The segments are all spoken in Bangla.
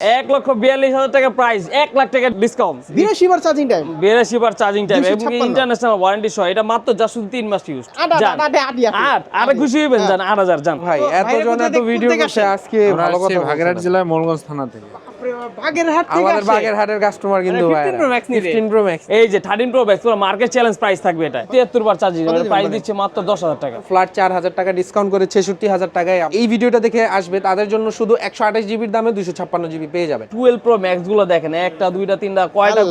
এক লক্ষ বিয়াল্লিশ হাজার টাকা প্রাইস এক লাখ টাকা ডিসকাউন্ট বিরাশি বার চার্জিং টাইম বিরাশি বার চার্জিং টাইম এবং 256 ইন্টারন্যাশনাল ওয়ারেন্টি সহ এটা মাত্র যা শুধু তিন মাস ইউজ আট, আরে খুশি হইবেন জান আট হাজার জান ভাই এত জন এত ভিডিও করছে আজকে ভালো কথা ভাগেরহাট জেলায় মোলগঞ্জ থানা থেকে। বাগের থেকে আমাদের বাগেরহাটের কাস্টমার কিন্তু 15 Pro Max 15 প্রো ম্যাক্স এই যে থার্টিন প্রো ম্যাক্স পুরো মার্কেট চ্যালেঞ্জ প্রাইস থাকবে এটা তিয়াত্তর বার চার্জিং প্রাইস দিচ্ছে মাত্র দশ হাজার টাকা। ফ্ল্যাট চার হাজার টাকা ডিসকাউন্ট করে ছেষট্টি হাজার টাকায় এই ভিডিওটা দেখে আসবে তাদের জন্য শুধু একশো আঠাশ জিবির দামে দুশো ছাপ্পান্ন জিবি পেয়ে যাবেন। টুয়েলভ প্রো ম্যাক্সগুলো দেখেন একটা দুইটা তিনটা কয়টা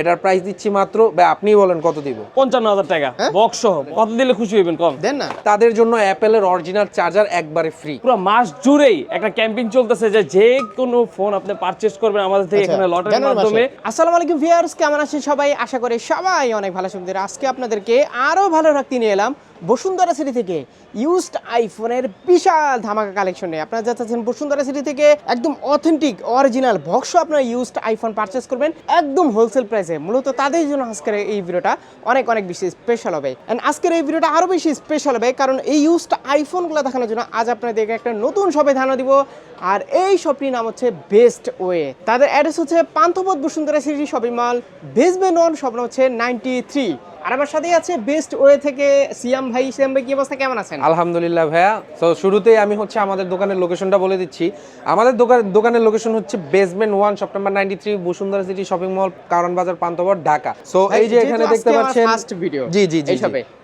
এটার প্রাইস দিচ্ছি মাত্র বা আপনি বলেন কত দিব? পঞ্চান্ন হাজার টাকা হ্যাঁ? বক্স সহ। কত দিলে খুশি হইবেন কম? দেন না। তাদের জন্য অ্যাপেলের অরিজিনাল চার্জার একবারে ফ্রি পুরো মাস জুড়েই একটা ক্যাম্পিং চলতেছে যে যে কোনো ফোন আপনি পারচেজ করবেন আমাদের থেকে এখানে লটারির মাধ্যমে। আসসালামু আলাইকুম ভিউয়ার্স কেমন আছেন সবাই? আশা করি সবাই অনেক ভালো সুন্দর আজকে আপনাদেরকে আরও ভালো রাখতে নিয়ে এলাম। বসুন্ধরা সিটি থেকে ইউজড আইফোনের বিশাল ধামাকা কালেকশন নিয়ে আপনারা যা চাচ্ছেন বসুন্ধরা সিটি থেকে। একদম অথেন্টিক অরিজিনাল বক্স আপনারা ইউজড আইফোন পারচেস করবেন, একদম হোলসেল প্রাইসে মূলত তাদের জন্য আজকের এই ভিডিওটা অনেক অনেক বেশি স্পেশাল হবে। এন্ড আজকের এই ভিডিওটা আরও বেশি স্পেশাল হবে, কারণ এই ইউজড আইফোনগুলো দেখানোর জন্য আজ আপনাদেরকে একটা নতুন শপে ধারণা দিব। আর এই শপটির নাম হচ্ছে বেস্ট ওয়ে তাদের অ্যাড্রেস হচ্ছে Panthapath Bashundhara city shopping mall basement one স্বপ্ন হচ্ছে নাইনটি থ্রি আর আমার সাথেই আছে বেস্ট ওয়ে থেকে সিয়াম ভাই। সিয়াম ভাই কি অবস্থা? কেমন আছেন? আলহামদুলিল্লাহ ভাইয়া। তো শুরুতেই আমি হচ্ছে আমাদের দোকানের লোকেশনটা বলে দিচ্ছি। আমাদের দোকান দোকানের লোকেশন হচ্ছে basement one shop number ninety three Bashundhara city shopping mall কারণ বাজার পান্তবর ঢাকা। সো এই যে এখানে দেখতে পাচ্ছেন ফার্স্ট ভিডিও জি জি জি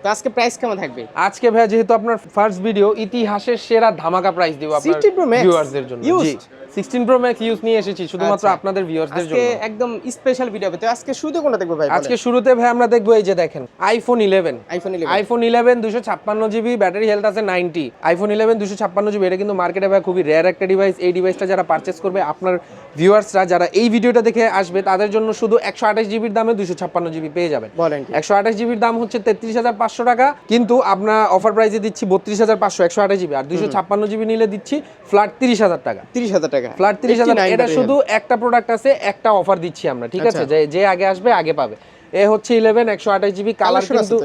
তো আজকে প্রাইস কেমন থাকবে? আজকে ভাইয়া যেহেতু আপনার ফার্স্ট ভিডিও ইতিহাসের সেরা ধামাকা প্রাইস দিব আপনার 16 Pro Max ভিউয়ারদের জন্য। জি? 16 প্রো ম্যাক্স ইউজ নিয়ে এসেছি শুধুমাত্র আচ্ছা। আপনাদের ভিউয়ারদের আজকে একদম স্পেশাল ভিডিও হবে তো আজকে শুরুতে কোনটা দেখব ভাই আজকে শুরুতে ভাই আমরা দেখব এই যে দেখেন iPhone eleven iPhone iPhone eleven দুশো ছাপ্পান্ন জিবি ব্যাটারি হেলথ আছে নাইনটি আইফোন ইলেভেন দুশো ছাপ্পান্ন জিবি এটা কিন্তু মার্কেটে ভাই খুবই রেয়ার একটা ডিভাইস এই ডিভাইসটা যারা পারচেস করবে আপনার ভিউয়ার্সরা যারা এই ভিডিওটা দেখে আসবে তাদের জন্য শুধু একশো আঠাশ জিবির দামে দুশো ছাপ্পান্ন জিবি পেয়ে যাবেন। বলেন কি? একশো আঠাশ জিবির দাম হচ্ছে তেত্রিশ হাজার পাঁচশো টাকা কিন্তু আপনার অফার প্রাইসে দিচ্ছি বত্রিশ হাজার পাঁচশো একশো আঠাশ জিবি আর দুশো ছাপ্পান্ন জিবি নিলে দিচ্ছি ফ্ল্যাট তিরিশ হাজার টাকা। তিরিশ হাজার টাকা। ফ্ল্যাট তিরিশ হাজার এটা শুধু একটা প্রোডাক্ট আছে একটা অফার দিচ্ছি আমরা ঠিক আছে? আচ্ছা। যে যে আগে আসবে আগে পাবে। এ হচ্ছে ইলেভেন একশো আঠাশ জিবি কালার কিন্তু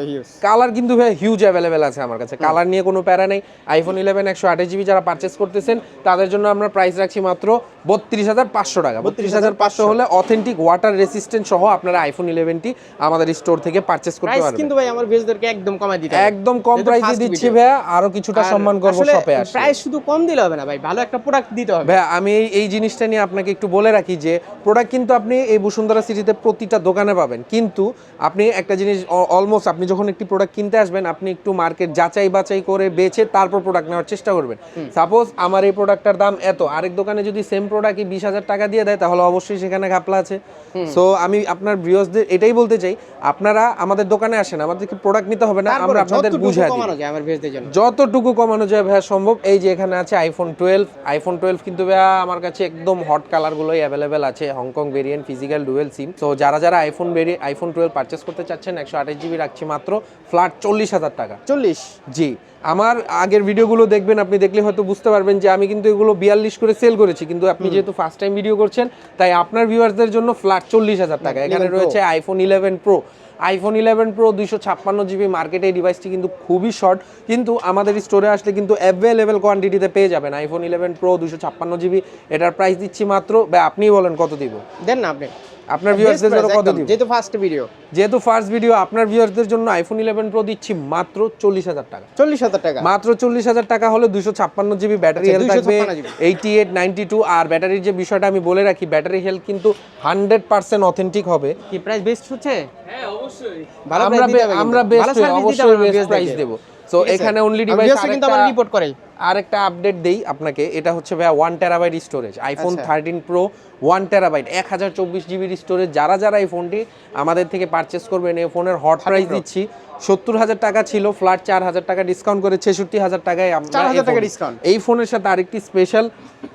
কালার কিন্তু ভাই হিউজ অ্যাভেলেবেল আছে আমার কাছে। কালার নিয়ে কোনো প্যারা নেই। আইফোন ইলেভেন একশো আঠাশ জিবি যারা পারচেস করতেছেন তাদের জন্য আমরা প্রাইস রাখছি মাত্র বত্রিশ হাজার পাঁচশো টাকা। বত্রিশ হাজার পাঁচশো হলে অথেন্টিক ওয়াটার রেসিস্ট্যান্ট সহ আপনারা আইফোন ইলেভেনটি আমাদের স্টোর থেকে পারচেস করতে পারবেন। কিন্তু ভাই আমার একদম কমাই দিতে একদম কম প্রাইসে দিচ্ছি। ভাইয়া আরও কিছুটা সম্মান করব শপে আসলে। প্রাইস শুধু কম দিলে হবে না ভাই ভালো একটা প্রোডাক্ট দিতে হবে। ভাইয়া আমি এই জিনিসটা নিয়ে আপনাকে একটু বলে রাখি যে প্রোডাক্ট কিন্তু আপনি এই বসুন্ধরা সিটিতে প্রতিটা দোকানে পাবেন। কিন্তু আপনি একটা জিনিস অলমোস্ট আপনি যখন একটি প্রোডাক্ট কিনতে আসবেন আপনি একটু মার্কেট যাচাই বাছাই করে বেছে তারপর প্রোডাক্ট নেওয়ার চেষ্টা করবেন। সাপোজ আমার এই প্রোডাক্টটার দাম এত আরেক দোকানে যদি সেম প্রোডাক্টই বিশ হাজার টাকা দিয়ে দেয় তাহলে অবশ্যই সেখানে ঘাপলা আছে। সো আমি আপনার ভিউয়ার্সদের এটাই বলতে চাই আপনারা আমাদের দোকানে আসেন আমাদেরকে প্রোডাক্ট নিতে হবে না আমরা আপনাদের যতটুকু বুঝাই যতটুকু কমানো যায় ভাইয়া সম্ভব এই যে এখানে আছে আইফোন টুয়েলভ আইফোন টুয়েলভ কিন্তু ভাইয়া আমার কাছে একদম হট কালারগুলোই অ্যাভেলেবেল আছে Hong Kong variant physical dual SIM তো যারা যারা আইফোন ভেরিয়ে আইফোন টুয়েলভ পারচেস করতে চাচ্ছেন একশো আঠাশ জিবি রাখছি মাত্র ফ্ল্যাট চল্লিশ হাজার টাকা। চল্লিশ? জি। আমার আগের ভিডিওগুলো দেখবেন আপনি দেখলে হয়তো বুঝতে পারবেন যে আমি কিন্তু এগুলো বিয়াল্লিশ করে সেল করেছি কিন্তু আপনি যেহেতু ফার্স্ট টাইম ভিডিও করছেন তাই আপনার ভিউয়ার্সদের জন্য ফ্ল্যাট চল্লিশ হাজার টাকা। এখানে রয়েছে iPhone eleven pro iPhone eleven pro দুইশো ছাপ্পান্ন জিবি মার্কেটে এই ডিভাইসটি কিন্তু খুবই শর্ট কিন্তু আমাদের স্টোরে আসলে কিন্তু অ্যাভেলেবেল কোয়ান্টিটিতে পেয়ে যাবেন। আইফোন ইলেভেন প্রো দুশো ছাপ্পান্ন জিবি এটার প্রাইস দিচ্ছি মাত্র বা আপনিই বলেন কত দিব? দেন না আপনি। আপনার ভিউয়ার্সদের জন্য কত দিব? যেহেতু ফার্স্ট ভিডিও যেহেতু ফার্স্ট ভিডিও আপনার ভিউয়ার্সদের জন্য আইফোন ইলেভেন প্রো দিচ্ছি মাত্র চল্লিশ হাজার টাকা। চল্লিশ হাজার টাকা। মাত্র চল্লিশ হাজার টাকা হলে দুশো ছাপ্পান্ন জিবি ব্যাটারি হেলথ থাকবে 256 GB eighty eight ninety two আর ব্যাটারির যে বিষয়টা আমি বলে রাখি ব্যাটারি হেলথ কিন্তু হান্ড্রেড পার্সেন্ট অথেন্টিক হবে। কি প্রাইস বেস্ট হচ্ছে? হ্যাঁ অবশ্যই। ভালো আমরা আমরা বেস্ট অবশ্যই বেস্ট প্রাইস দেব। সো এখানে অনলি ডিভাইস কিন্তু আমার রিপোর্ট করে আরেকটা আপডেট দেই আপনাকে এটা হচ্ছে ভাইয়া one terabyte storage iPhone. Thirteen pro one terabyte এক হাজার চব্বিশ জিবির স্টোরেজ যারা যারা এই ফোনটি আমাদের থেকে পারচেস করবেন এই ফোনের হট প্রাইস দিচ্ছি সত্তর হাজার টাকা ছিল ফ্ল্যাট চার হাজার টাকা ডিসকাউন্ট করে ছেষট্টি হাজার টাকায় আমরা 4,000 এই টাকা ফোন- discount। এই ফোনের সাথে আরেকটি স্পেশাল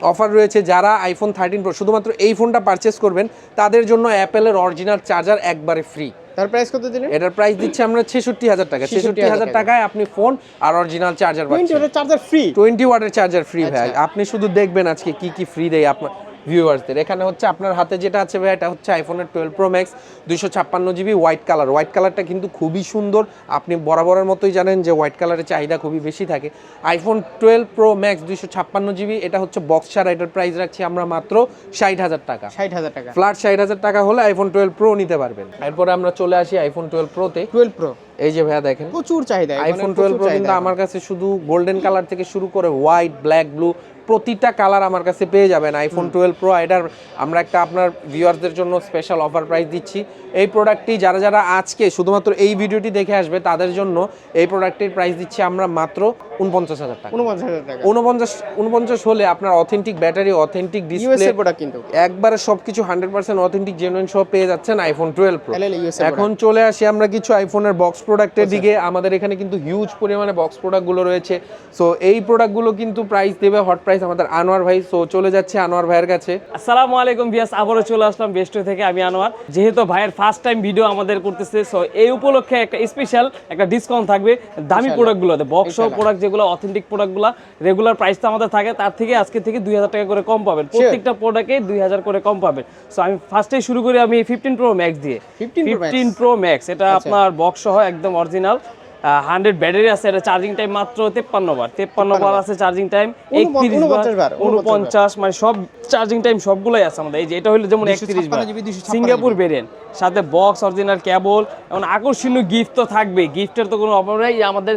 অফার রয়েছে যারা আইফোন থার্টিন প্রো শুধুমাত্র এই ফোনটা পারচেস করবেন তাদের জন্য অ্যাপেলের অরিজিনাল চার্জার একবারে ফ্রি তার প্রাইস কত দিলেন? এটার প্রাইস দিচ্ছি আমরা ছেষট্টি হাজার টাকা। ছেষট্টি হাজার টাকা। টাকায় আপনি ফোন আর অরিজিনাল চার্জার পাচ্ছেন। 20 ওয়াটের চার্জার ফ্রি টোয়েন্টি ওয়াটের চার্জার ফ্রি ভাই। আচ্ছা। আপনি শুধু দেখবেন আজকে কি কি ফ্রি দেয় আপনার। ভিউয়ার্সদের। এখানে হচ্ছে আপনার হাতে যেটা আছে ভাই এটা হচ্ছে আইফোনের টুয়েলভ প্রো ম্যাক্স দুইশো ছাপ্পান্ন জিবি হোয়াইট কালার হোয়াইট কালারটা কিন্তু খুবই সুন্দর। আপনি বরাবরের মতোই জানেন যে হোয়াইট কালারের চাহিদা খুবই বেশি থাকে। আইফোন টুয়েলভ প্রো ম্যাক্স দুইশো ছাপ্পান্ন জিবি এটা হচ্ছে বক্স ছাড়া এটার প্রাইস রাখছি আমরা মাত্র ষাট হাজার টাকা। ষাট হাজার টাকা। ফ্ল্যাট ষাট হাজার টাকা হলে আইফোন টুয়েলভ প্রো নিতে পারবেন। এরপরে আমরা চলে আসি আইফোন টুয়েলভ প্রোতে টুয়েলভ প্রো এই যে ভাইয়া দেখেন। প্রচুর চাহিদা আইফোন টুয়েলভ প্রো কিন্তু আমার কাছে শুধু গোল্ডেন কালার থেকে শুরু করে হোয়াইট ব্ল্যাক ব্লু প্রতিটা কালার আমার কাছে পেয়ে যাবেন আইফোন টুয়েলভ প্রো এটার আমরা একটা আপনার ভিউয়ারদের জন্য স্পেশাল অফার প্রাইস দিচ্ছি। এই প্রোডাক্টটি যারা যারা আজকে শুধুমাত্র এই ভিডিওটি দেখে আসবে তাদের জন্য এই প্রোডাক্টের প্রাইস দিচ্ছি আমরা মাত্র উনপঞ্চাশ হাজার টাকা। উনপঞ্চাশ হাজার টাকা। উনপঞ্চাশ উনপঞ্চাশ হলে আপনার authentic battery authentic display product কিন্তু। একবারে সবকিছু হান্ড্রেড পার্সেন্ট অথেন্টিক জেনুইন সব পেয়ে যাচ্ছেন আইফোন টুয়েলভ প্রো এখন চলে আসি আমরা কিছু আইফোনের বক্স প্রোডাক্টের দিকে। আমাদের এখানে কিন্তু হিউজ পরিমাণে বক্স প্রোডাক্টগুলো রয়েছে। সো এই প্রোডাক্টগুলো কিন্তু প্রাইস দেবে হট প্রাইস আমাদের আনোয়ার ভাই সো চলে যাচ্ছে আনোয়ার ভাইয়ের কাছে। আসসালামু আলাইকুম ভিয়াস আবারও চলে আসলাম বেস্ট থেকে আমি আনোয়ার। যেহেতু ভাইয়ের ফার্স্ট টাইম ভিডিও আমাদের করতেছে সো এই উপলক্ষে একটা স্পেশাল একটা ডিসকাউন্ট থাকবে দামি প্রোডাক্টগুলোতে বক্স প্রোডাক্ট যেগুলো অথেন্টিক প্রোডাক্টগুলো রেগুলার প্রাইসটা আমাদের থাকে তার থেকে আজকে থেকে দুই হাজার টাকা করে কম পাবেন। প্রত্যেকটা প্রোডাক্টে দুই হাজার করে কম পাবেন। সো আমি ফার্স্টেই শুরু করি আমি ফিফটিন প্রো ম্যাক্স দিয়ে। 15 ফিফটিন প্রো ম্যাক্স এটা আপনার বক্স সহ একদম অরিজিনাল হান্ড্রেড ব্যাটারি আছে এটা চার্জিং টাইম মাত্র তেপ্পান্ন বার তেপ্পান্ন বার আছে চার্জিং টাইম একত্রিশ বার, উনপঞ্চাশ মানে সব চার্জিং টাইম সবগুলোই আছে আমাদের। এই যে এটা হলো যেমন একত্রিশ বার 256 GB, 256 সিঙ্গাপুর ভেরিয়েন্ট সাথে বক্স অরিজিনাল কেবল এবং আকর্ষণীয় গিফট তো থাকবে গিফটের তো কোনো অভাব নেই আমাদের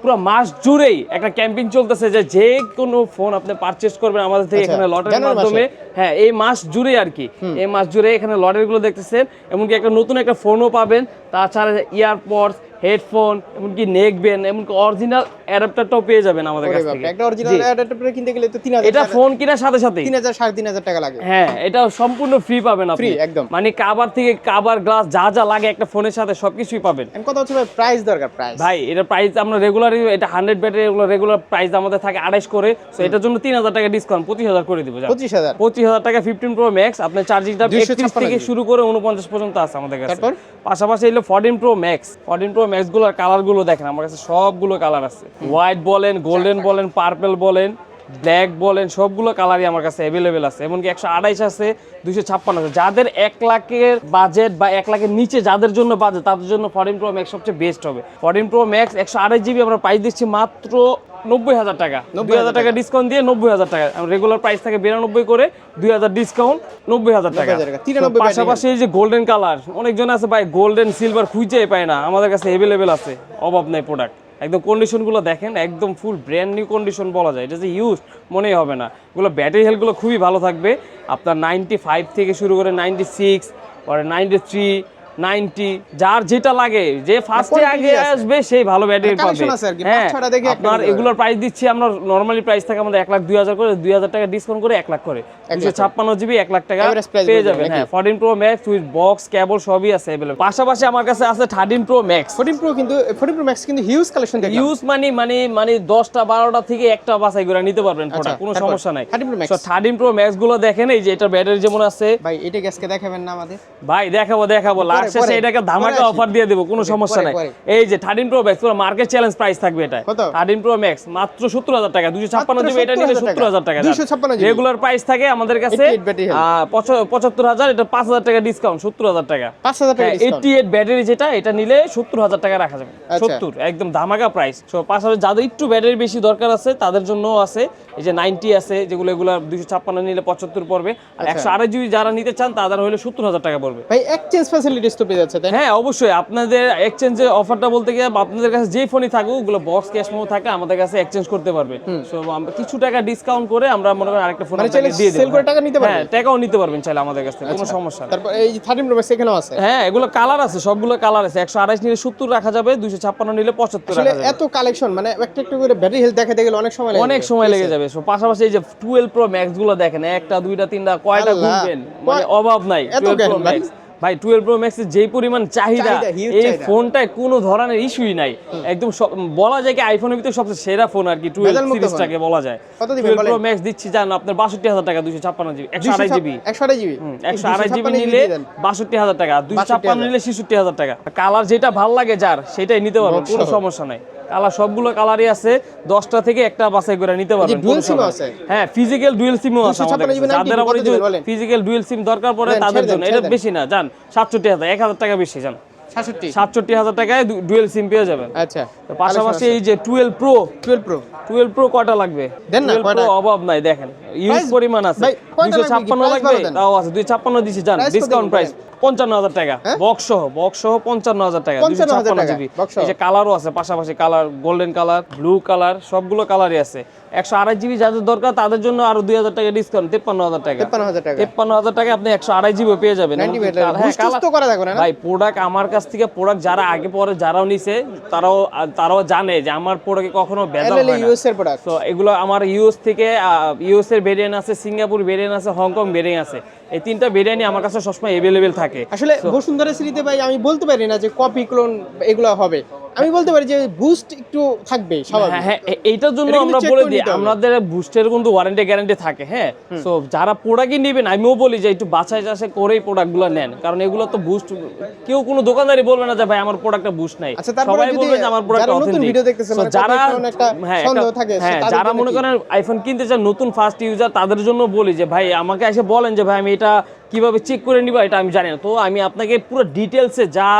পুরো মাস জুড়েই একটা ক্যাম্পিং চলতেছে যে যে কোনো ফোন আপনি পারচেজ করবেন আমাদের থেকে আচ্ছা, এখানে লটের জানুয়ারি মাধ্যমে। হ্যাঁ এই মাস জুড়ে আর কি। এই মাস জুড়ে এখানে লটেরগুলো দেখতেছেন এমনকি একটা নতুন একটা ফোনও পাবেন। তাছাড়া ইয়ারপডস হেডফোন এমনকি নেক ব্যান্ড এমনকি অরিজিনাল অ্যাডাপ্টারটাও পেয়ে যাবেন আমাদের কাছ থেকে। একটা অরিজিনাল অ্যাডাপ্টার কিনতে গেলে তো তিন হাজার এটা ফোন কেনার সাথে সাথে তিন হাজার সাড়ে তিন হাজার টাকা লাগে। হ্যাঁ এটা সম্পূর্ণ ফ্রি পাবেন আপনি। Free, একদম। মানে কাবার থেকে কাবার গ্লাস যা যা লাগে একটা ফোনের সাথে সবকিছুই পাবেন। এখন কথা হচ্ছে ভাই প্রাইস দরকার প্রাইস ভাই এটা প্রাইস আমরা রেগুলারই এটা হান্ড্রেড ব্যাটারি এগুলো রেগুলার প্রাইস আমাদের থাকে আড়াইশ করে। তো এটার জন্য তিন হাজার টাকা ডিসকাউন্ট পঁচিশ হাজার করে দিব পঁচিশ হাজার। পঁচিশ হাজার টাকা ফিফটিন প্রো ম্যাক্স আপনার 256 একত্রিশ থেকে শুরু করে উনপঞ্চাশ পর্যন্ত আছে আমাদের কাছে। পাশাপাশি এলো fourteen pro max fourteen pro ম্যাক্সগুলোর কালারগুলো দেখেন আমার কাছে সবগুলো কালার আছে। হোয়াইট বলেন গোল্ডেন বলেন পার্পেল বলেন। ব্ল্যাক বলেন সবগুলো কালারই আমার কাছে অ্যাভেলেবেল আছে। এমনকি একশো আড়াইশ আছে দুইশো ছাপ্পান্ন আছে। যাদের এক লাখের বাজেট বা এক লাখের নিচে যাদের জন্য বাজেট তাদের জন্য ফোরটিন প্রো ম্যাক্স সবচেয়ে বেস্ট হবে। ফোরটিন প্রো ম্যাক্স একশো আড়াইশ জিবি আমরা প্রাইস দিচ্ছি মাত্র নব্বই হাজার টাকা। দুই হাজার টাকা। ডিসকাউন্ট দিয়ে নব্বই হাজার টাকা। রেগুলার প্রাইস থাকে বিরানব্বই করে দুই হাজার ডিসকাউন্ট নব্বই হাজার টাকা। 90,000 টাকা, 93 তো পাশাপাশি এই যে গোল্ডেন কালার অনেকজন আছে ভাই গোল্ডেন সিলভার খুঁজেই পায় না। আমাদের কাছে অ্যাভেলেবেল আছে। অভাব নাই প্রোডাক্ট একদম কন্ডিশনগুলো দেখেন একদম ফুল ব্র্যান্ড নিউ কন্ডিশন বলা যায়। এটা যে ইউজ মনেই হবে না। এগুলো ব্যাটারি হেলথগুলো খুবই ভালো থাকবে। আপনার নাইনটি ফাইভ থেকে শুরু করে নাইনটি সিক্স পরে নাইনটি থ্রি নাইনটি যার যেটা লাগে যে ফার্স্টে আগে আসবে সেই ভালো ব্যাটারি পাবে। আর কি, হ্যাঁ আপনার এগুলোর প্রাইস দিচ্ছি আমরা নর্মালি প্রাইস থাকে আমাদের এক লাখ দুই হাজার করে দুই হাজার টাকা ডিসকাউন্ট করে এক লাখ করে। দুশো ছাপ্পান্ন জিবি এক লাখ টাকা পেয়ে যাবেন হ্যাঁ fourteen pro max with box cable সবই আছে অ্যাভেলেবল পাশাপাশি আমার কাছে আছে thirteen pro max fourteen pro কিন্তু ফোরটিন প্রো ম্যাক্স কিন্তু হিউজ কালেকশন ইউজ মানে মানে মানে দশটা বারোটা থেকে একটা বাসাই করে নিতে পারবেন প্রোডাক্ট কোনো আচ্ছা, সমস্যা নাই। 13 Pro Max। থার্টিন প্রো ম্যাক্সগুলো দেখেন এই যে এটা ব্যাটারি যেমন আছে। ভাই এটা গ্যাসকে দেখাবেন না আমাদের। ভাই দেখাবো দেখাবো লাস্ট শেষে এটাকে ধামাকা অফার দিয়ে দেবো কোনো সমস্যা নাই। এই যে থার্টিন প্রো ম্যাক্স পুরো মার্কেট চ্যালেঞ্জ প্রাইস থাকবে এটা? থার্টিন প্রো ম্যাক্স মাত্র সত্তর হাজার টাকা দুশো ছাপ্পান্ন জিবি এটা নিলে 70,000 সত্তর হাজার টাকা 256 GB রেগুলার প্রাইস থাকে আমাদের কাছে 88 battery health। আহ, পঁচ- পঁচাত্তর হাজার এটা পাঁচ হাজার টাকা ডিসকাউন্ট সত্তর হাজার টাকা। পাঁচ হাজার টাকা এইটি এইট ব্যাটারি যেটা এটা নিলে সত্তর হাজার টাকা রাখা যাবে। আচ্ছা। সত্তর একদম ধামাকা প্রাইস তো পাশাপাশি যাদের একটু ব্যাটারি বেশি দরকার আছে তাদের জন্যও আছে। এই যে নাইনটি আছে যেগুলো এগুলো দুশো ছাপ্পান্ন নিলে পঁচাত্তর পড়বে। আর আচ্ছা। একশো আড়াই জিবি যারা নিতে চান তাদের হলে সত্তর হাজার টাকা পড়বে। ভাই এক্সচেঞ্জ ফ্যাসিলিটিস তো পেয়ে যাচ্ছে হ্যাঁ অবশ্যই। আপনাদের এক্সচেঞ্জের অফারটা বলতে গিয়ে আপনাদের কাছে যে ফোনই থাকুক ওগুলো বক্স ক্যাশ মেমো থাকে আমাদের কাছে এক্সচেঞ্জ করতে পারবে। সো কিছু টাকা ডিসকাউন্ট করে আমরা মনে করেন আরেকটা ফোন মানে দিয়ে sell দেবো করে টাকা নিতে পারবেন? হ্যাঁ টাকাও নিতে পারবেন চাইলে আমাদের কাছ থেকে কোনো সমস্যা নেই। তারপর এই যে থার্টিন প্রো ম্যাক্স এখানেও আছে? হ্যাঁ এগুলো কালার আছে সবগুলো কালার আছে। একশো আঠাশ নিলে সত্তর রাখা যাবে দুইশো ছাপ্পান্ন নিলে পঁচাত্তর আসলে রাখা যাবে। এত কালেকশন মানে একটা একটা করে ব্যাটারি হেলথ দেখাতে গেলে অনেক সময় লাগে। অনেক সময় লেগে যাবে। সো পাশাপাশি এই যে টুয়েলভ প্রো ম্যাক্সগুলো দেখেন একটা দুইটা তিনটা কয়টা ঘুরবেন? মানে অভাব নাই এত টুয়েলভ কেন প্রো ম্যাক্স ভাই টুয়েলভ প্রো ম্যাক্স এর যেই পরিমাণ চাহিদা এই ফোনটায় কোনো ধরনের ইস্যুই নাই। একদম বলা যায় কি আইফোনের ভিতরে সবচেয়ে সেরা ফোন আর কি টুয়েলভ সিরিজটাকে বলা যায়। টুয়েলভ প্রো ম্যাক্স দিচ্ছি জান আপনার বাষট্টি হাজার টাকা দুশো ছাপ্পান্ন জিবি একশো আড়াই জিবি। একশো আড়াই জিবি। একশো আড়াই জিবি নিলে বাষট্টি হাজার টাকা দুইশো ছাপ্পান্ন নিলে ছেষট্টি হাজার টাকা। কালার যেটা ভালো লাগে যার সেটাই নিতে পারব কোনো সমস্যা নাই। কালার সবগুলো কালারই আছে। দশটা থেকে একটা বাছাই করে নিতে পারবেন? হ্যাঁ ফিজিক্যাল ডুয়েল সিমও আছে 256 আমাদের জিবি কাছে। 90 যাদের আবার কত দিবেন বলেন? ফিজিক্যাল ডুয়েল সিম দরকার পড়ে তাদের জন্য। এটা বেশি না জান সাতষট্টি হাজার এক হাজার টাকা বেশি জান সাতষট্টি? হাজার টাকায় ডুয়েল সিম পেয়ে যাবেন। আচ্ছা। পাশাপাশি এই যে twelve pro twelve pro twelve pro কয়টা লাগবে? দেন না, 12 Pro কয়টা? অভাব নাই দেখেন। ইউজ পরিমাণ আছে। দুশো ছাপ্পান্ন লাগবে? তাও আছে দুই ছাপ্পান্ন দিছি জান ডিসকাউন্ট প্রাইস পঞ্চান্ন হাজার টাকা। হ্যাঁ? বক্স সহ বক্স সহ পঞ্চান্ন হাজার টাকা। 55,000 ছাপ্পান্ন জিবি। এই যে কালারও আছে পাশাপাশি colour golden colour blue colour সবগুলো কালারই আছে। একশো আড়াই জিবি যাদের দরকার তাদের জন্য আরও দুই হাজার টাকা ডিসকাউন্ট তেপ্পান্ন হাজার টাকা। তেপ্পান্ন হাজার টাকা। আপনি একশো আড়াই জিবি পেয়ে যাবেন। 90 এমনকি মিটার কাল- হ্যাঁ, ভাই প্রোডাক্ট আমার কাছ থেকে প্রোডাক্ট যারা আগে পরে যারাও নিছে তারাও তারাও জানে যে আমার প্রোডাক্টে কখনো ভেজাল হয় না। তো এগুলো আমার ইউএস থেকে ইউএস এর ভেরিয়েন্ট আছে সিঙ্গাপুর ভেরিয়েন্ট আছে হংকং ভেরিয়েন্ট আছে। এই তিনটা ভেরিয়েন্টই আমার কাছে সবসময় অ্যাভেলেবেল থাকে। আসলে বসুন্ধরা সিরিতে ভাই আমি বলতে পারি না যে কপি ক্লোন এগুলো হবে। আমি বলতে পারি যে বুস্ট একটু থাকবে হ্যাঁ স্বাভাবিক। হ্যাঁ এইটার জন্য আমরা বলে দিই আমাদের বুস্টের কিন্তু ওয়ারেন্টি গ্যারান্টি থাকে হ্যাঁ? তো যারা প্রোডাক্টই নেবেন আমিও বলি যে একটু বাছাই চাষে করেই প্রোডাক্টগুলো নেন। কারণ এগুলো তো বুস্ট কেউ কোনো দোকানদারই বলবে না যে ভাই আমার প্রোডাক্টটা বুস্ট নাই। আচ্ছা, সবাই বলবে যে আমার প্রোডাক্ট অথেন্টিক মানে যারা একটা হ্যাঁ থাকে, হ্যাঁ যারা মনে করেন আইফোন কিনতে চান নতুন ফার্স্ট ইউজার তাদের জন্য বলি যে ভাই আমাকে এসে বলেন যে ভাই আমি এটা কীভাবে চেক করে নিব এটা আমি জানি না। তো আমি আপনাকে পুরো ডিটেলসে যা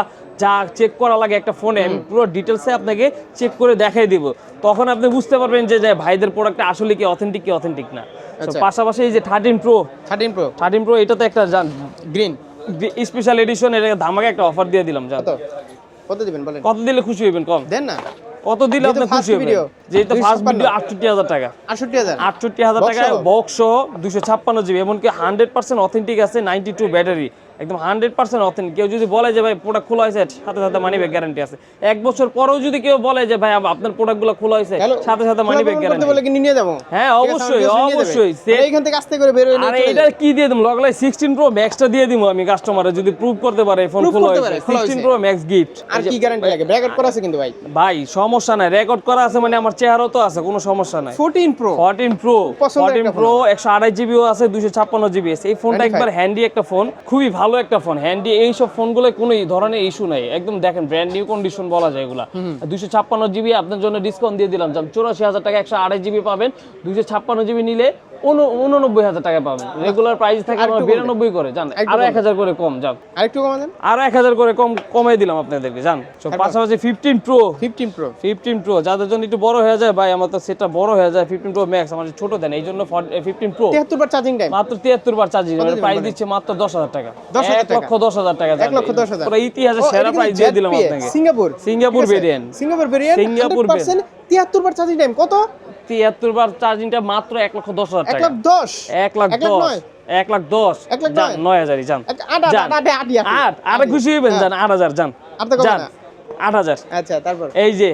যা চেক করা লাগে একটা ফোনে আমি পুরো ডিটেলসে আপনাকে চেক করে দেখাই দিব। তখন আপনি বুঝতে পারবেন যে যে ভাইদের প্রোডাক্টটা আসলে কি অথেন্টিক কি অথেন্টিক না। আচ্ছা। পাশাপাশি এই যে thirteen pro thirteen pro thirteen pro এটা তো একটা জান গ্রিন স্পেশাল এডিশন এটা ধামাকে একটা অফার দিয়ে দিলাম জান। কত? কত দিবেন বলেন? কত দিলে খুশি হইবেন কম? দেন না। কত দিলে আপনি খুশি হবেন যে এটা ফার্স্ট ভিডিও আটষট্টি হাজার টাকা। আটষট্টি হাজার। টাকা বক্স সহ দুশো ছাপ্পান্ন জিবি এমনকি হান্ড্রেড পার্সেন্ট অথেন্টিক আছে নাইনটি টু ব্যাটারি একদম হান্ড্রেড পার্সেন্ট অথেন্টিক কেউ যদি বলে যে ভাই প্রোডাক্ট খোলা হয়েছে সাথে সাথে মানি ব্যাগ গ্যারান্টি আছে। এক বছর পরেও যদি কেউ বলে যে ভাই আপনার প্রোডাক্টগুলো খোলা হয়েছে সাথে সাথে মানি ব্যাগ গ্যারান্টি বলে কি নিয়ে যাব? হ্যাঁ অবশ্যই। অবশ্যই এইখান থেকে আস্তে করে বের হয়ে আরে এটা কি দিয়ে দিম লগলাই সিক্সটিন প্রো ম্যাক্সটা দিয়ে দিব আমি কাস্টমারে যদি প্রুভ করতে পারে ফোন খোলা হয়েছে। পারে, খোলা সিক্সটিন হয়েছে। প্রো ম্যাক্স গিফট আর কি গ্যারান্টি লাগে? ব্র্যাকেট করা আছে কিন্তু ভাই। ভাই সমস্যা নাই রেকর্ড করা আছে মানে আমার চেহারাও তো আছে কোনো সমস্যা নাই। ফোরটিন প্রো ফোরটিন প্রো পছন্দের ফোরটিন একটা প্রো একশো আড়াই জিবিও আছে দুশো ছাপ্পান্ন জিবি আছে। এই ফোনটা 95 একবার হ্যান্ডি একটা ফোন খুবই ভালো একটা ফোন হ্যান্ডি এই এইসব ফোনগুলো কোনো ধরনের ইস্যু নাই। একদম দেখেন ব্র্যান্ড নিউ কন্ডিশন বলা যায় এগুলা। দুশো ছাপ্পান্ন জিবি আপনার জন্য ডিসকাউন্ট দিয়ে দিলাম। চুরাশি হাজার টাকা একশো আড়াই জিবি পাবেন। দুশো ছাপ্পান্ন জিবি নিলে উননব্বই হাজার টাকা পাবেন রেগুলার প্রাইস থাকে আমার বিরানব্বই করে আরও এক হাজার করে কম যান আরেকটু কমা দেন। আরও এক হাজার করে কম কমাই দিলাম আপনাদেরকে জান। তো পাশাপাশি fifteen pro fifteen pro fifteen pro যাদের জন্য একটু বড় হয়ে যায় ভাই আমার তো সেটা বড় হয়ে যায় ফিফটিন প্রো ম্যাক্স আমার ছোট দেন এই জন্য ফিফটিন প্রো তিয়াত্তর বার চার্জিং টাইম মাত্র তিয়াত্তর বার চার্জিং প্রাইস দিচ্ছে মাত্র দশ হাজার টাকা। 10,000 এক লক্ষ দশ হাজার টাকা এক লক্ষ দশ হাজার। সেরা প্রাইস দিয়ে দিলাম আপনাকে। সিঙ্গাপুর সিঙ্গাপুর ঠিক variant Singapore variant Singapore Singapore তিয়াত্তর বার চার্জিং টাইম কত? তিয়াত্তর বার চার্জিংটা মাত্র এক লক্ষ দশ হাজার এক টাকা। লাখ দশ? এক লাখ দশ। এক লাখ দশ। এক লাখ যান নয়? হাজারই যান। আট আরে খুশি হইবেন যান আট হাজার যান। যান। আট হাজার। আচ্ছা তারপর? এই যে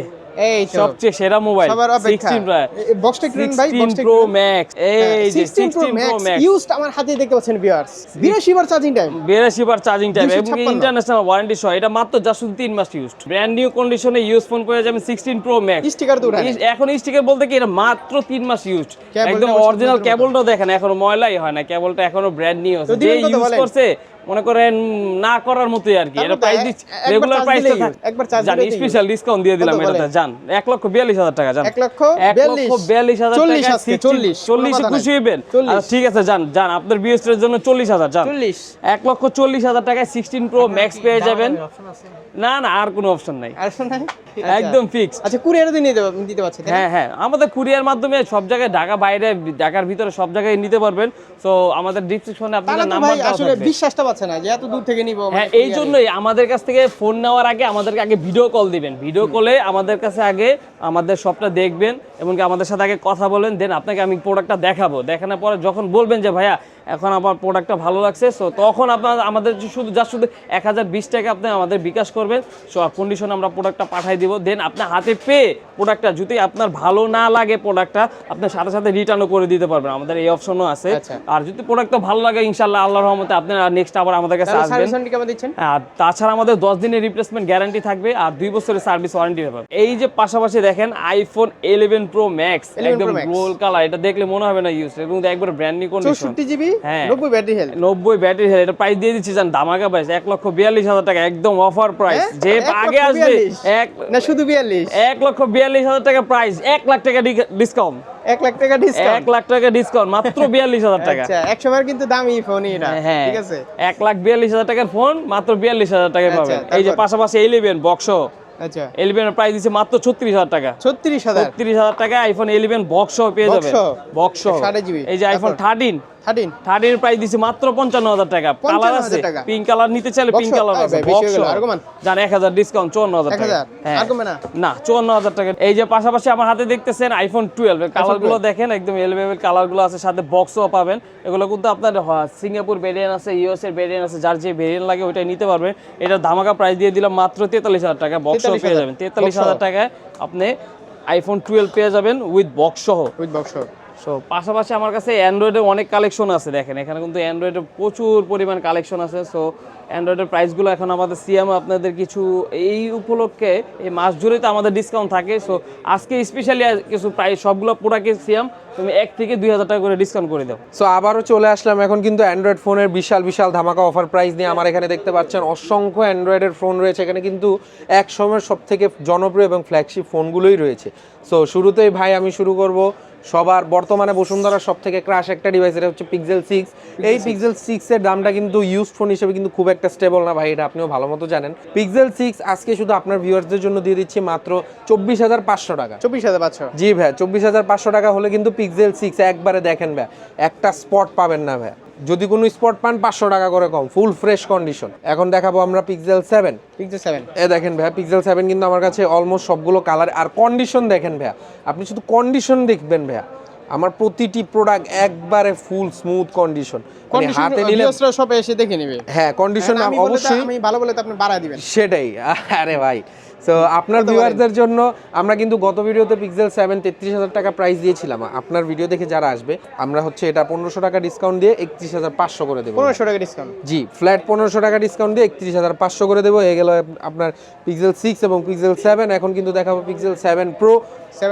এই সবচেয়ে সেরা মোবাইল সবার অপেক্ষা। 16 বক্সটা ভাই 16 বক্সটা প্রো ম্যাক্স এই যে 16 প্রো ম্যাক্স ইউজড আমার হাতে দেখতে পাচ্ছেন ভিউয়ার্স 82 বার চার্জিং টাইম বিরাশি বার চার্জিং টাইম এবং ইন্টারন্যাশনাল ওয়ারেন্টি সহ এটা মাত্র যা শুধু তিন মাস ইউজ ব্র্যান্ড নিউ কন্ডিশনে ইউজ ফোন পেয়ে যাবেন সিক্সটিন প্রো ম্যাক্স স্টিকার তো এখন স্টিকার বলতে কি এটা মাত্র তিন মাস ইউজ কেবলটা একদম অরিজিনাল কেবলটাও দেখেন এখনও ময়লাই হয় না কেবলটা এখনও ব্র্যান্ড নিউ আছে। যে ইউজ করছে মনে করেন না করার মতোই আর কি। এটা প্রাইস দিচ্ছি। রেগুলার প্রাইস use, একবার charge জান তো স্পেশাল ডিসকাউন্ট দিয়ে দিলাম এটাতে। জান এক লক্ষ বিয়াল্লিশ হাজার টাকা জান। এক লক্ষ এক লক্ষ বিয়াল্লিশ। হাজার টাকা আজকে, চল্লিশ, চল্লিশ। কোনো কথা খুশি নাই। হইবেন? আচ্ছা, ঠিক আছে যান যান আপনার বিএসটির জন্য চল্লিশ হাজার যান চল্লিশ। এক লক্ষ চল্লিশ হাজার টাকায় সিক্সটিন প্রো ম্যাক্স পেয়ে যাবেন। না না আর কোনো অপশন নাই। আর শোনাই একদম ফিক্স আচ্ছা কুরিয়ার দিয়ে নিতে দিতে পারছে তাই না? হ্যাঁ হ্যাঁ আমাদের কুরিয়ার মাধ্যমে সব জায়গায় ঢাকা বাইরে ঢাকার ভিতরে সব জায়গায় নিতে পারবেন। তো আমাদের ডিসক্রিপশনে আপনাদের নাম্বার দেওয়া আসলে বিশ্বাসটা পাচ্ছে না যে এত দূর থেকে নিব হ্যাঁ এই জন্যই আমাদের কাছ থেকে ফোন নেওয়ার আগে আমাদেরকে আগে ভিডিও কল দিবেন। ভিডিও কলে আমাদের কাছে আগে আমাদের সবটা দেখবেন এমনকি আমাদের সাথে আগে কথা বলেন দেন আপনাকে আমি প্রোডাক্টটা দেখাবো। দেখানোর পরে যখন বলবেন যে ভাইয়া এখন আমার প্রোডাক্টটা ভালো লাগছে সো তখন আপনার আমাদের শুধু যা শুধু এক হাজার বিশ টাকা আপনি আমাদের বিকাশ করবেন সো কন্ডিশন আমরা প্রোডাক্টটা পাঠাই দিব দেন আপনার হাতে পেয়ে প্রোডাক্টটা যদি আপনার ভালো না লাগে প্রোডাক্টটা আপনি সাথে সাথে রিটার্নও করে দিতে পারবেন আমাদের এই অপশনও আছে। আচ্ছা। আর যদি প্রোডাক্টটা ভালো লাগে ইনশাল্লাহ আল্লাহর রহমতে আপনি নেক্সট আবার আমাদের কাছে আসবেন। আর তাছাড়া আমাদের দশ দিনের রিপ্লেসমেন্ট গ্যারান্টি থাকবে আর দুই বছরের সার্ভিস ওয়ারেন্টি পাবে এই যে পাশাপাশি দেখেন iPhone eleven pro max 11 Pro একদম গোল কালার এটা দেখলে মনে হবে না ইউজ এবং একবার ব্র্যান্ড নিউ কন্ডিশন জিবি 90 টাকা এক লাখ বিয়াল্লিশ হাজার টাকা। আচ্ছা ফোন মাত্র বিয়াল্লিশ হাজার এই যে পাশাপাশি বক্স প্রাইস দিচ্ছে মাত্র ছত্রিশ হাজার টাকা। ছত্রিশ হাজার? ছত্রিশ হাজার টাকা আইফোন 11 বক্স পেয়ে যাবেন। বক্স এই যে আইফোন থার্টিন 13 প্রাইস দিছি মাত্র 55000 টাকা। কালার আছে। পিঙ্ক কালার নিতে চাইলে পিঙ্ক কালার আছে। বক্স জান 1000 ডিসকাউন্ট 54000 টাকা। হ্যাঁ। আর কমে না? না 54000 টাকা। এই যে পাশাপাশি আমার হাতে দেখতেছেন আইফোন 12 এর দেখেন একদম আছে সাথে বক্সও পাবেন। এগুলো কিন্তু আপনার হ্যাঁ, সিঙ্গাপুর ভেরিয়েন্ট আছে ইউএস এর ভেরিয়েন্ট আছে যার যে ভেরিয়েন্ট লাগে ওইটাই নিতে পারবেন। এটা ধামাকা প্রাইস দিয়ে দিলাম মাত্র 43000 টাকা। বক্সও পেয়ে যাবেন। 43000 টাকায় আপনি আইফোন 12 পেয়ে যাবেন উইথ বক্স সহ। উইথ বক্স সহ সো পাশাপাশি আমার কাছে অ্যান্ড্রয়েডের অনেক কালেকশন আছে, দেখেন। এখানে কিন্তু অ্যান্ড্রয়েডের প্রচুর পরিমাণ কালেকশন আছে। সো অ্যান্ড্রয়েডের প্রাইসগুলো এখন আমাদের সিএম আপনাদের কিছু এই উপলক্ষে এই মাস জুড়ে তো আমাদের ডিসকাউন্ট থাকে। সো আজকে স্পেশালি কিছু প্রাইস সবগুলো প্রোডাক্টের সিএম তুমি এক থেকে দুই হাজার টাকা করে ডিসকাউন্ট করে দাও। সো আবারও চলে আসলাম। এখন কিন্তু অ্যান্ড্রয়েড ফোনের বিশাল বিশাল ধামাকা অফার প্রাইস নিয়ে আমার এখানে দেখতে পাচ্ছেন অসংখ্য অ্যান্ড্রয়েডের ফোন রয়েছে। এখানে কিন্তু এক সময়ের সব থেকে জনপ্রিয় এবং ফ্ল্যাগশিপ ফোনগুলোই রয়েছে। সো শুরুতেই ভাই আমি শুরু করব। সবার বর্তমানে বসুন্ধরার সব থেকে ক্রাশ একটা ডিভাইস এটা হচ্ছে পিক্সেল সিক্স এই পিক্সেল সিক্সের দামটা কিন্তু ইউজ ফোন হিসেবে কিন্তু খুব একটা স্টেবল না ভাই এটা আপনিও ভালো মতো জানেন। পিক্সেল সিক্স আজকে শুধু আপনার ভিউয়ার্সদের জন্য দিয়ে দিচ্ছি মাত্র চব্বিশ হাজার পাঁচশো টাকা। চব্বিশ হাজার পাঁচশো। জি ভাই চব্বিশ হাজার পাঁচশো টাকা হলে কিন্তু পিক্সেল সিক্স একবারে দেখেন ভাই একটা স্পট পাবেন না ভাই। যদি কোনো স্পট পান পাঁচশো টাকা করে কম ফুল ফ্রেশ কন্ডিশন এখন দেখাবো আমরা pixel seven pixel seven A দেখেন ভাইয়া পিক্সেল সেভেন কিন্তু আমার কাছে অলমোস্ট সবগুলো কালার আর কন্ডিশন দেখেন ভাইয়া আপনি শুধু কন্ডিশন দেখবেন ভাইয়া। আমার প্রতিটি প্রোডাক্ট একবারে ফুল স্মুথ কন্ডিশন হাতে নিলে সব এসে দেখে নেবে। হ্যাঁ কন্ডিশন তো- অবশ্যই আমি ভালো বলে তো আপনি বাড়া দিবেন। সেটাই। আরে ভাই তো আপনার? ভিউয়ারদের জন্য আমরা কিন্তু গত ভিডিওতে পিক্সেল সেভেন তেত্রিশ হাজার টাকা প্রাইস দিয়েছিলাম। আপনার ভিডিও দেখে যারা আসবে আমরা হচ্ছে এটা পনেরোশো টাকা ডিসকাউন্ট দিয়ে একত্রিশ হাজার পাঁচশো করে দেবো। পনেরোশো টাকা ডিসকাউন্ট জি ফ্ল্যাট পনেরোশো টাকা ডিসকাউন্ট দিয়ে একত্রিশ হাজার পাঁচশো করে দেবো। হয়ে গেল আপনার পিক্সেল সিক্স এবং পিক্সেল সেভেন এখন কিন্তু দেখাবো Pixel seven pro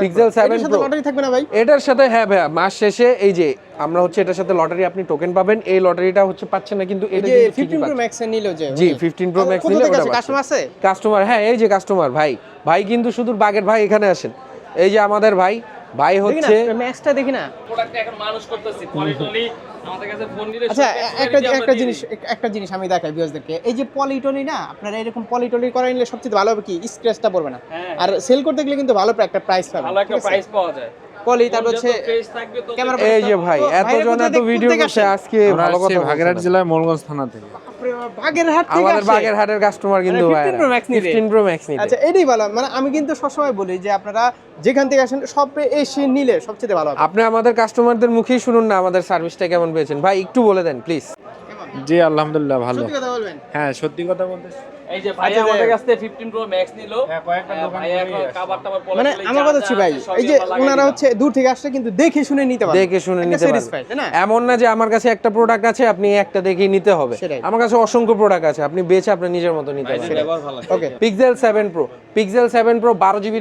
Pixel 7 pro lottery থাকবে না ভাই? এটার সাথে হ্যাঁ ভাই মাস শেষে এই যে আমরা হচ্ছে এটার সাথে লটারি আপনি টোকেন পাবেন এই লটারিটা হচ্ছে পাচ্ছেন না কিন্তু এটা যে কিন্তু ঠিকই ফিফটিন প্রো পাচ্ছেন। ম্যাক্স নিল যে জি 15 প্রো ম্যাক্স নিলে ওটা কাস্টমার আছে? কাস্টমার হ্যাঁ এই যে কাস্টমার ভাই। ভাই কিন্তু শুধু বাগের ভাই এখানে আসেন। এই যে আমাদের ভাই ভাই হচ্ছে ম্যাক্সটা দেখি না। প্রোডাক্ট এখন মানুষ করতেছি পলিটলি আমাদের কাছে ফোন নিলে আচ্ছা একটা একটা জিনিস একটা জিনিস আমি দেখাই ভিউয়ার্সদেরকে এই যে পলিটলি না আপনারা এরকম করে নিলে সবচেয়ে ভালো হবে কি? স্ক্র্যাচটা পড়বে না। হ্যাঁ। আর সেল করতে গেলে কিন্তু ভালো একটা প্রাইস পাবেন। ভালো একটা প্রাইস পাওয়া যায়। তারপর হচ্ছে ক্যামেরা এই যে ভাই এত জন এত ভিডিও করছে আজকে ভালো কথা ভাগেরহাট জেলায় মোলগঞ্জ থানা থেকে। বাগেরহাট থেকে আমাদের বাগেরহাটের কাস্টমার কিন্তু 15 Pro Max নিবে? 15 প্রো ম্যাক্স নিবে। আচ্ছা এটাই ভালো। মানে আমি কিন্তু সবসময় বলি যে আপনারা যেখান থেকে আসেন সবে এসে নিলে সবচেয়ে ভালো হবে। আপনি আমাদের কাস্টমারদের মুখেই শুনুন না আমাদের সার্ভিসটা কেমন পেয়েছেন। ভাই একটু বলে দেন প্লিজ জি আলহামদুলিল্লাহ ভালো। সত্যি কথা বলবেন? হ্যাঁ সত্যি কথা বলতে এই যে ভাই আচ্ছা, আমাদের কাছ থেকে 15 প্রো ম্যাক্স নিল। হ্যাঁ, কয়েকটা হ্যাঁ। মানে আমার কথা হচ্ছে ভাই এই যে ওনারা হচ্ছে দূর থেকে আসলে কিন্তু দেখে শুনে নিতে পারবে। দেখে শুনে নিতে এমন না যে আমার কাছে একটা প্রোডাক্ট আছে আপনি একটা দেখেই নিতে হবে। আমার কাছে অসংখ্য প্রোডাক্ট আছে আপনি বেছে আপনি নিজের মতো নিতে পারবেন। Okay Pixel seven pro Pixel seven pro বারো জিবি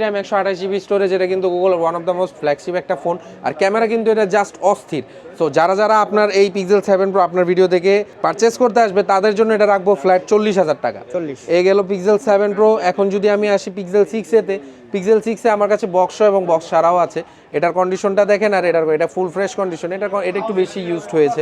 জিবি স্টোরেজ এটা কিন্তু Google one of the most flagship একটা ফোন আর ক্যামেরা কিন্তু এটা জাস্ট অস্থির। তো যারা যারা আপনার এই পিক্সেল সেভেন প্রো আপনার ভিডিও দেখে পারচেস করতে আসবে তাদের জন্য এটা রাখব ফ্ল্যাট চল্লিশ হাজার টাকা। চল্লিশ। এ গেল পিক্সেল সেভেন প্রো এখন যদি আমি আসি পিক্সেল সিক্স এতে পিক্সেল সিক্সে আমার কাছে বক্স এবং বক্স ছাড়াও আছে। এটার কন্ডিশনটা দেখেন আর এটার এটা ফুল ফ্রেশ কন্ডিশন এটা এটা একটু বেশি ইউজড হয়েছে।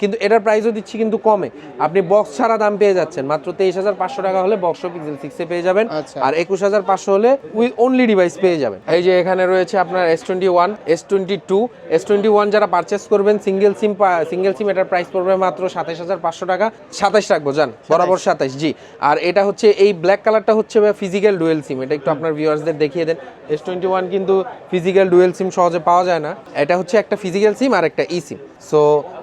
কিন্তু এটার প্রাইসও দিচ্ছি কিন্তু কমে। আপনি বক্স ছাড়া দাম পেয়ে যাচ্ছেন। মাত্র তেইশ হাজার পাঁচশো টাকা হলে বক্স পিক্সেল সিক্সে পেয়ে যাবেন। আচ্ছা। আর একুশ হাজার পাঁচশো হলে উইথ অনলি ডিভাইস পেয়ে যাবেন। এই যে এখানে রয়েছে আপনার S twenty one S twenty two S twenty one যারা পারচেস করবেন সিঙ্গেল সিম সিঙ্গেল সিম এটার প্রাইস পড়বে মাত্র সাতাইশ হাজার পাঁচশো টাকা। সাতাইশ রাখব জান? বরাবর সাতাইশ জি। আর এটা হচ্ছে এই ব্ল্যাক কালারটা হচ্ছে ফিজিক্যাল ডুয়েল সিম এটা একটু আপনার ভিউয়ার্সদের দেখিয়ে দেন। এস টোয়েন্টি ওয়ান কিন্তু ফিজিক্যাল ডুয়েল সিম সহজে পাওয়া যায় না। এটা হচ্ছে একটা ফিজিক্যাল সিম আর একটা ই সিম সো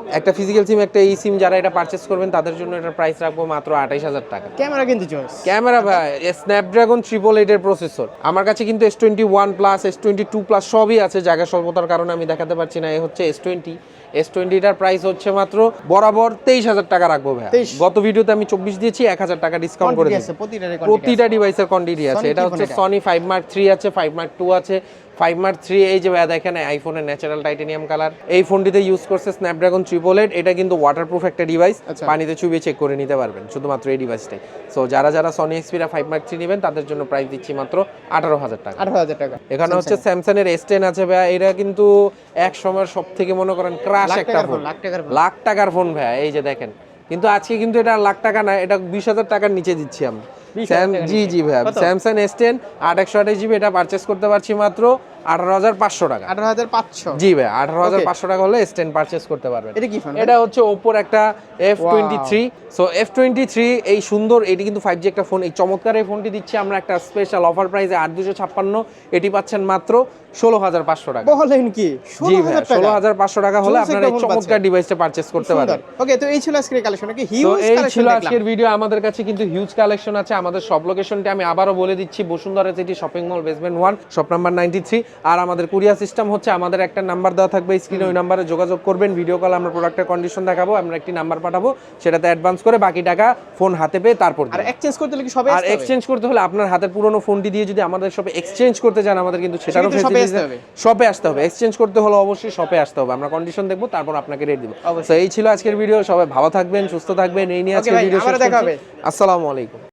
একটা ফিজিক্যাল সিম একটা এই সিম যারা এটা পারচেস করবেন তাদের জন্য এটার প্রাইস রাখব মাত্র আঠাইশ হাজার টাকা। ক্যামেরা কিন্তু চয়েস ক্যামেরা ভাই স্ন্যাপড্রাগন ট্রিপল এইটের প্রসেসর আমার কাছে কিন্তু S twenty one plus S twenty two plus সবই আছে জায়গা স্বল্পতার কারণে আমি দেখাতে পারছি না এ হচ্ছে এস টোয়েন্টি এস টোয়েন্টিটার প্রাইস হচ্ছে মাত্র বরাবর তেইশ হাজার টাকা রাখব ভাই 23 গত ভিডিওতে আমি চব্বিশ দিয়েছি এক হাজার টাকা ডিসকাউন্ট করে প্রতিটারে প্রতিটা ডিভাইসের কোয়ান্টিটি আছে। এটা হচ্ছে সনি ফাইভ মার্ক থ্রি আছে ফাইভ মার্ক টু আছে ফাইভ মার্ক থ্রি এই যে ভাইয়া দেখেন আইফোনের ন্যাচারাল টাইটেনিয়াম কালার এই ফোনটিতে ইউজ করছে স্ন্যাপড্রাগন ট্রিপল এটা কিন্তু ওয়াটারপ্রুফ একটা ডিভাইস আচ্ছা। পানিতে চুবিয়ে চেক করে নিতে পারবেন শুধুমাত্র এই ডিভাইসটাই সো যারা যারা Sony Xperia five mark three নেবেন তাদের জন্য প্রাইস দিচ্ছি মাত্র আঠারো হাজার টাকা। আঠারো হাজার টাকা। এখানে হচ্ছে স্যামসাং এর এস টেন আছে ভাইয়া এটা কিন্তু এক সময় সব থেকে মনে করেন ক্রাশ লাখ একটা টাকার ফোন লাখ টাকার ফোন ভাইয়া এই যে দেখেন। কিন্তু আজকে কিন্তু এটা লাখ টাকা না এটা বিশ হাজার টাকার নিচে দিচ্ছি আমি। 20,000 স্যাম টাকার জি জি ভাইয়া স্যামসাং এস টেন আট একশো আঠাশ জিবি এটা পারচেস করতে পারছি মাত্র। আঠারো হাজার পাঁচশো টাকা। আঠারো হাজার পাঁচশো। জি ভাই আঠারো হাজার পাঁচশো টাকা হলে এস পারচেস করতে পারবেন। এটা কি ফোন এটা হচ্ছে ওপোর একটা F twenty three so F twenty three এই সুন্দর এটি কিন্তু ফাইভ জি একটা ফোন এই চমৎকার এই ফোনটি দিচ্ছি আমরা একটা স্পেশাল অফার প্রাইসে আট দুশো ছাপ্পান্ন। এটি পাচ্ছেন মাত্র ষোলো হাজার পাঁচশো টাকা। বলেন কি? জি ষোলো ভাই হাজার ষোলো হাজার পাঁচশো টাকা হলে আপনারা এই একটা চমৎকার ডিভাইসটা পারচেস করতে পারবেন। ওকে তো এই ছিল আজকের কালেকশন নাকি হিউজ এই ছিল আজকের ভিডিও আমাদের কাছে কিন্তু হিউজ কালেকশন আছে। আমাদের সব লোকেশনটি আমি আবারও বলে দিচ্ছি। Bashundhara city shopping mall basement one shop number ninety three আর আমাদের কুরিয়ার সিস্টেম হচ্ছে আমাদের একটা নাম্বার দেওয়া থাকবে স্ক্রিনে ওই নাম্বারে যোগাযোগ করবেন ভিডিও কল আমরা প্রোডাক্টের কন্ডিশন দেখাবো আমরা একটি নাম্বার পাঠাবো সেটাতে অ্যাডভান্স করে বাকি টাকা ফোন হাতে পেয়ে তারপর আর এক্সচেঞ্জ করতে হলে কি সবে আর এক্সচেঞ্জ করতে হলে আপনার হাতের পুরনো ফোনটি দিয়ে যদি আমাদের শপে এক্সচেঞ্জ করতে চান আমাদের কিন্তু সেটারও। শপে আসতে হবে। এক্সচেঞ্জ করতে হলে অবশ্যই শপে আসতে হবে। আমরা কন্ডিশন দেখব তারপর আপনাকে রেট দিব। তো এই ছিল আজকের ভিডিও সবাই ভালো থাকবেন সুস্থ থাকবেন। এই নিয়ে আজকের ভিডিও শেষ করছি। আসসালামু আলাইকুম।